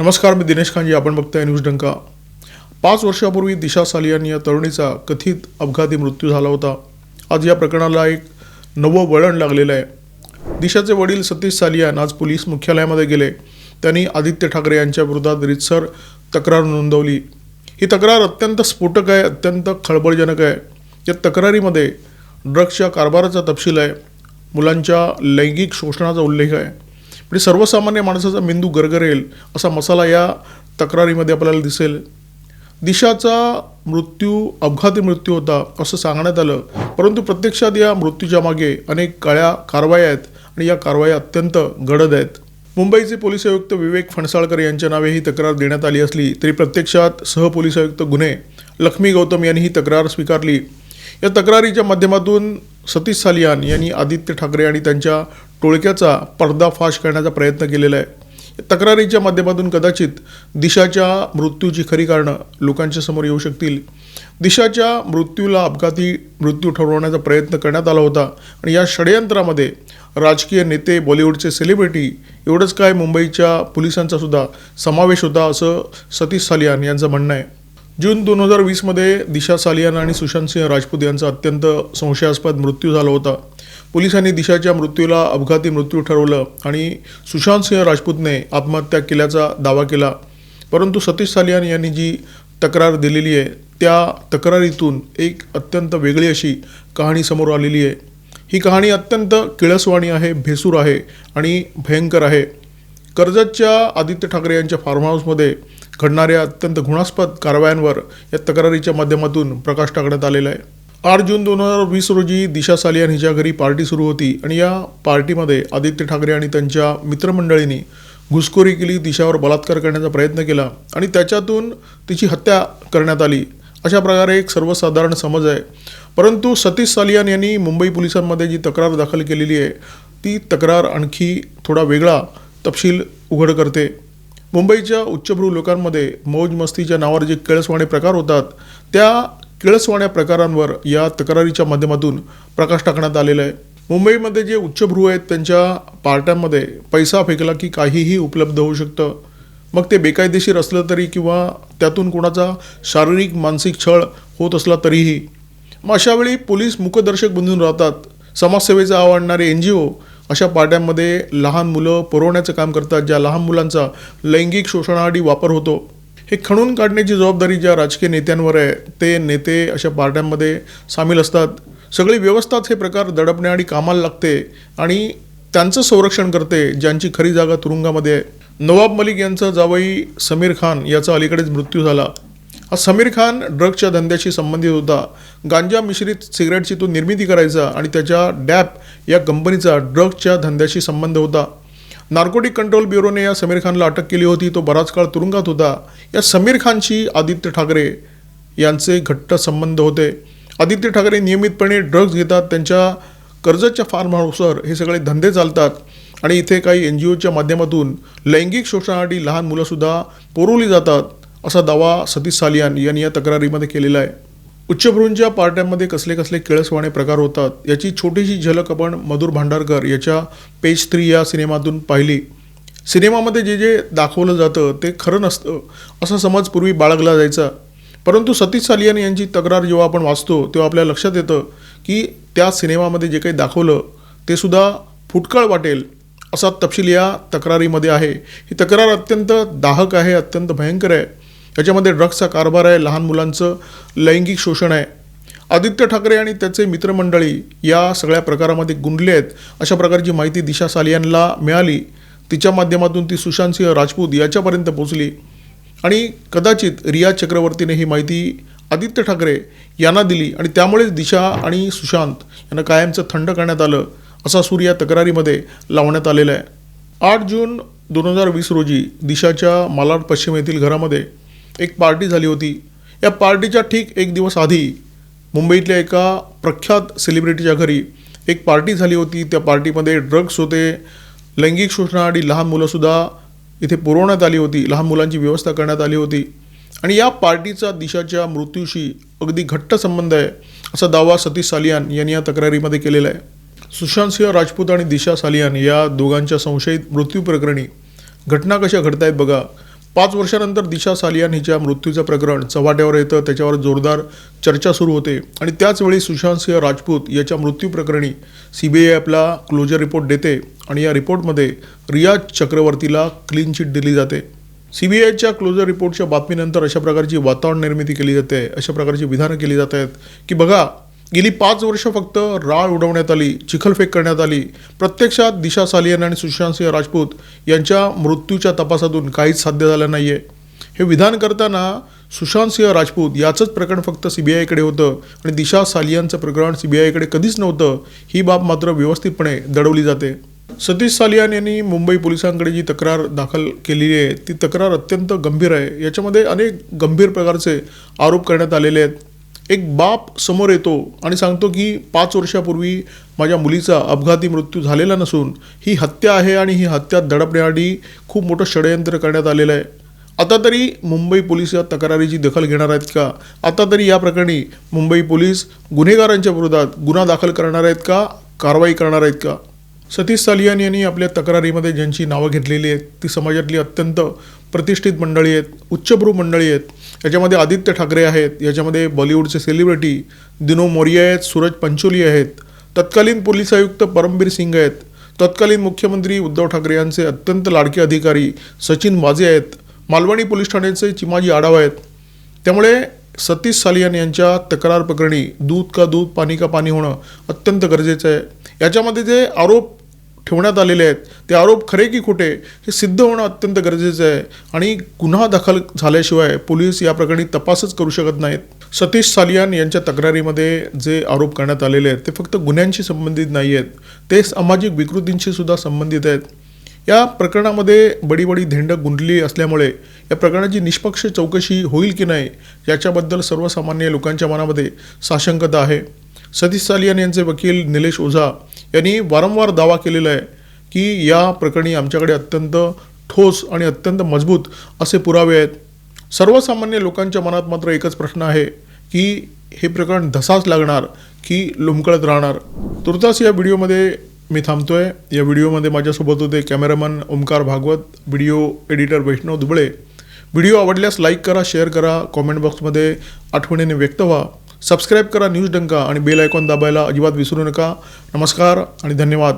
नमस्कार मी दिनेश खानजी आपण बघताय न्यूज डंका. पाच वर्षापूर्वी दिशा सालियान या तरुणीचा कथित अपघाती मृत्यू झाला होता. आज या प्रकरणाला एक नवं वळण लागलेलं आहे. दिशाचे वडील सतीश सालियान आज पोलीस मुख्यालयामध्ये गेले. त्यांनी आदित्य ठाकरे यांच्या विरोधात रितसर तक्रार नोंदवली. ही तक्रार अत्यंत स्फोटक आहे अत्यंत खळबळजनक आहे. या तक्रारीमध्ये ड्रग्सच्या कारभाराचा तपशील आहे. मुलांच्या लैंगिक शोषणाचा उल्लेख आहे. म्हणजे सर्वसामान्य माणसाचा मेंदू गरगरेल असा मसाला या तक्रारीमध्ये आपल्याला दिसेल. दिशाचा मृत्यू अपघाती मृत्यू होता असं सांगण्यात आलं. परंतु प्रत्यक्षात या मृत्यूच्या मागे अनेक काळ्या कारवाया आहेत आणि या कारवाया अत्यंत गडद आहेत. मुंबईचे पोलीस आयुक्त विवेक फणसाळकर यांच्या नावे ही तक्रार देण्यात आली असली तरी प्रत्यक्षात सहपोलीस आयुक्त गुन्हे लक्ष्मी गौतम यांनी ही तक्रार स्वीकारली. या तक्रारीच्या माध्यमातून सतीश सालियान यांनी आदित्य ठाकरे आणि त्यांच्या टोळक्याचा पर्दाफाश करण्याचा प्रयत्न केलेला आहे. तक्रारीच्या माध्यमातून कदाचित दिशाच्या मृत्यूची खरी कारणं लोकांच्या समोर येऊ शकतील. दिशाच्या मृत्यूला अपघाती मृत्यू ठरवण्याचा प्रयत्न करण्यात आला होता आणि या षडयंत्रामध्ये राजकीय नेते बॉलिवूडचे सेलिब्रिटी एवढंच काय मुंबईच्या पोलिसांचा सुद्धा समावेश होता असं सतीश सालियान यांचं म्हणणं आहे. जून दोन हजार वीसमध्ये दिशा सालियान आणि सुशांत सिंह राजपूत यांचा अत्यंत संशयास्पद मृत्यू झाला होता. पोलिसांनी दिशाच्या मृत्यूला अपघाती मृत्यू ठरवलं आणि सुशांत सिंह राजपूतने आत्महत्या केल्याचा दावा केला. परंतु सतीश सालियान यांनी जी तक्रार दिलेली आहे त्या तक्रारीतून एक अत्यंत वेगळी अशी कहाणी समोर आलेली आहे. ही कहाणी अत्यंत किळसवाणी आहे भेसूर आहे आणि भयंकर आहे. कर्जतच्या आदित्य ठाकरे यांच्या फार्म हाऊसमध्ये घडणाऱ्या अत्यंत घृणास्पद कारवायांवर या तक्रारीच्या माध्यमातून प्रकाश टाकण्यात आलेला आहे. आठ जून दोन हजार वीस रोजी दिशा सालियान हिच्या घरी पार्टी सुरू होती आणि या पार्टीमध्ये आदित्य ठाकरे आणि त्यांच्या मित्रमंडळींनी घुसखोरी केली दिशावर बलात्कार करण्याचा प्रयत्न केला आणि त्याच्यातून तिची हत्या करण्यात आली. अशा प्रकारे एक सर्वसाधारण समज आहे. परंतु सतीश सालियान यांनी मुंबई पोलिसांमध्ये जी तक्रार दाखल केलेली आहे ती तक्रार आणखी थोडा वेगळा तपशील उघड करते. मुंबईच्या उच्चभ्रू लोकांमध्ये मौज मस्तीच्या नावावर जे केळसवाणे प्रकार होतात त्या केळसवाण्या प्रकारांवर या तक्रारीच्या माध्यमातून प्रकाश टाकण्यात आलेला आहे. मुंबईमध्ये जे उच्चभ्रू आहेत त्यांच्या पार्ट्यांमध्ये पैसा फेकला की काहीही उपलब्ध होऊ शकतं. मग ते बेकायदेशीर असलं तरी किंवा त्यातून कोणाचा शारीरिक मानसिक छळ होत असला तरीही मग अशावेळी पोलीस मुखदर्शक बनून राहतात. समाजसेवेचं आवडणारे एन जी ओ अशा पार्ट्यांमध्ये लहान मुलं पुरवण्याचं काम करतात ज्या लहान मुलांचा लैंगिक शोषणाआधी वापर होतो. हे खणून काढण्याची जबाबदारी ज्या राजकीय नेत्यांवर आहे ते नेते अशा पार्ट्यांमध्ये सामील असतात. सगळी व्यवस्थाच हे प्रकार दडपणे आणि कामाला लागते आणि त्यांचं संरक्षण करते ज्यांची खरी जागा तुरुंगामध्ये आहे. नवाब मलिक यांचा जावई समीर खान याचा अलीकडेच मृत्यू झाला. हा समीर खान ड्रग्सच्या धंद्याशी संबंधित होता. गांजा मिश्रित सिगरेटची तो निर्मिती करायचा आणि त्याच्या डॅप या कंपनीचा ड्रग्सच्या धंद्याशी संबंध होता. नार्कोटिक कंट्रोल ब्युरोने या समीर खानला अटक केली होती. तो बराच काळ तुरुंगात होता. या समीर खानशी आदित्य ठाकरे यांचे घट्ट संबंध होते. आदित्य ठाकरे नियमितपणे ड्रग्ज घेतात. त्यांच्या कर्जतच्या फार्म हाऊसवर हे सगळे धंदे चालतात. आणि इथे काही एन जी ओच्या माध्यमातून लैंगिक शोषणासाठी लहान मुलंसुद्धा पुरवली जातात. असा दावा सतीश सालियान यांनी या तक्रारीमध्ये केलेला आहे. उच्चभ्रूंच्या पार्ट्यांमध्ये कसले कसले केळसवाणे प्रकार होतात याची छोटीशी झलक आपण मधुर भांडारकर याच्या पेज थ्री या सिनेमातून पाहिली. सिनेमामध्ये जे जे दाखवलं जातं ते खरं नसतं असा समज पूर्वी बाळगला जायचा. परंतु सतीश सालियान यांची तक्रार जेव्हा आपण वाचतो तेव्हा आपल्या लक्षात येतं की त्या सिनेमामध्ये जे काही दाखवलं ते सुद्धा फुटकळ वाटेल असा तपशील या तक्रारीमध्ये आहे. ही तक्रार अत्यंत दाहक आहे अत्यंत भयंकर आहे. याच्यामध्ये ड्रग्सचा कारभार आहे लहान मुलांचं लैंगिक शोषण आहे. आदित्य ठाकरे आणि त्याचे मित्रमंडळी या सगळ्या प्रकारामध्ये गुंडले आहेत. अशा प्रकारची माहिती दिशा सालियानला मिळाली. तिच्या माध्यमातून ती सुशांत सिंह राजपूत याच्यापर्यंत पोचली आणि कदाचित रिया चक्रवर्तीने ही माहिती आदित्य ठाकरे यांना दिली आणि त्यामुळेच दिशा आणि सुशांत यांना कायमचं थंड करण्यात आलं असा सूर या तक्रारीमध्ये लावण्यात आलेला आहे. आठ जून दोन हजार वीस रोजी दिशाच्या मालाड पश्चिम येथील घरामध्ये एक पार्टी झाली होती. या पार्टीच्या ठीक एक दिवस आधी मुंबईतल्या एका प्रख्यात सेलिब्रिटीच्या घरी एक पार्टी झाली होती. त्या पार्टीमध्ये ड्रग्स होते लैंगिक शोषणासाठी लहान मुलंसुद्धा इथे पुरवण्यात आली होती. लहान मुलांची व्यवस्था करण्यात आली होती. आणि या पार्टीचा दिशाच्या मृत्यूशी अगदी घट्ट संबंध आहे असा दावा सतीश सालियान यांनी या तक्रारीमध्ये केलेला आहे. सुशांत सिंह राजपूत आणि दिशा सालियान या दोघांच्या संशयित मृत्यूप्रकरणी घटना कशा घडत आहेत बघा. पाच वर्षानंतर दिशा सालियान हिच्या मृत्यूचं प्रकरण चव्हाट्यावर येतं त्याच्यावर जोरदार चर्चा सुरू होते. आणि त्याचवेळी सुशांत सिंह राजपूत याच्या मृत्यू प्रकरणी सी बी आय आपला क्लोजर रिपोर्ट देते आणि या रिपोर्टमध्ये रियाज चक्रवर्तीला क्लीन चिट दिली जाते. सी बी आयच्या क्लोजर रिपोर्टच्या बातमीनंतर अशा प्रकारची वातावरण निर्मिती केली जाते अशा प्रकारची विधानं केली जात आहेत की बघा गेली पाच वर्ष फक्त राळ उडवण्यात आली चिखलफेक करण्यात आली. प्रत्यक्षात दिशा सालियन आणि सुशांत सिंह राजपूत यांच्या मृत्यूच्या तपासातून काहीच साध्य झालं नाही आहे हे विधान करताना सुशांत सिंह राजपूत याचंच प्रकरण फक्त सीबीआयकडे होतं आणि दिशा सालियांचं प्रकरण सी बी आयकडे कधीच नव्हतं ही बाब मात्र व्यवस्थितपणे दडवली जाते. सतीश सालियान यांनी मुंबई पोलिसांकडे जी तक्रार दाखल केलेली आहे ती तक्रार अत्यंत गंभीर आहे. याच्यामध्ये अनेक गंभीर प्रकारचे आरोप करण्यात आलेले आहेत. एक बाप समोर येतो आणि सांगतो की पाच वर्षापूर्वी माझ्या मुलीचा अपघाती मृत्यू झालेला नसून ही हत्या आहे आणि ही हत्या दडपण्यासाठी खूप मोठं षडयंत्र करण्यात आलेलं आहे. आता तरी मुंबई पोलीस या तक्रारीची दखल घेणार आहेत का? आता तरी या प्रकरणी मुंबई पोलीस गुन्हेगारांच्या विरोधात गुन्हा दाखल करणार आहेत का? कारवाई करणार आहेत का? सतीश सालियान यांनी आपल्या तक्रारीमध्ये ज्यांची नावं घेतलेली आहेत ती समाजातली अत्यंत प्रतिष्ठित मंडळी आहेत उच्चभ्रू मंडळी आहेत याच्यामध्ये आदित्य ठाकरे आहेत याच्यामध्ये बॉलिवूडचे सेलिब्रिटी दिनो मोरिया आहेत सूरज पंचोली आहेत तत्कालीन पोलीस आयुक्त परमबीर सिंग आहेत तत्कालीन मुख्यमंत्री उद्धव ठाकरे यांचे अत्यंत लाडके अधिकारी सचिन वाजे आहेत मालवणी पोलीस ठाण्याचे चिमाजी आढाव आहेत. त्यामुळे सतीश सालियान यांच्या तक्रार प्रकरणी दूध का दूध पाणी का पाणी होणं अत्यंत गरजेचं आहे. याच्यामध्ये जे आरोप ठेवण्यात आलेले आहेत. ते आरोप खरे की खोटे हे सिद्ध होणं अत्यंत गरजेचं आहे. आणि गुन्हा दाखल झाल्याशिवाय पोलीस या प्रकरणी तपासच करू शकत नाहीत. सतीश सालियान यांच्या तक्रारीमध्ये जे आरोप करण्यात आलेले आहेत ते फक्त गुन्ह्यांशी संबंधित नाही आहेत. ते सामाजिक विकृतींशी सुद्धा संबंधित आहेत. या प्रकरणामध्ये बडी बडी धेंड गुंडली असल्यामुळे या प्रकरणाची निष्पक्ष चौकशी होईल की नाही याच्याबद्दल सर्वसामान्य लोकांच्या मनामध्ये साशंकता आहे. सतीश सालियान यांचे वकील निलेश ओझा यांनी वारंवार दावा केलेला आहे की या प्रकरणी आमच्याकडे अत्यंत ठोस आणि अत्यंत मजबूत असे पुरावे आहेत. सर्वसामान्य लोकांच्या मनात मात्र एकच प्रश्न आहे की हे प्रकरण धसाच लागणार की लुमकळत राहणार? तुर्तास या व्हिडिओमध्ये मी थांबतोय. या व्हिडिओमध्ये माझ्यासोबत होते cameraman Omkar Bhagwat video editor Vaishnav Dubale. Video आवडल्यास लाईक करा शेअर करा कॉमेंट बॉक्समध्ये आठवणीने व्यक्त व्हा. सबस्क्राईब करा न्यूज डंका आणि बेल आयकॉन दाबायला अजिबात विसरू नका. नमस्कार आणि धन्यवाद.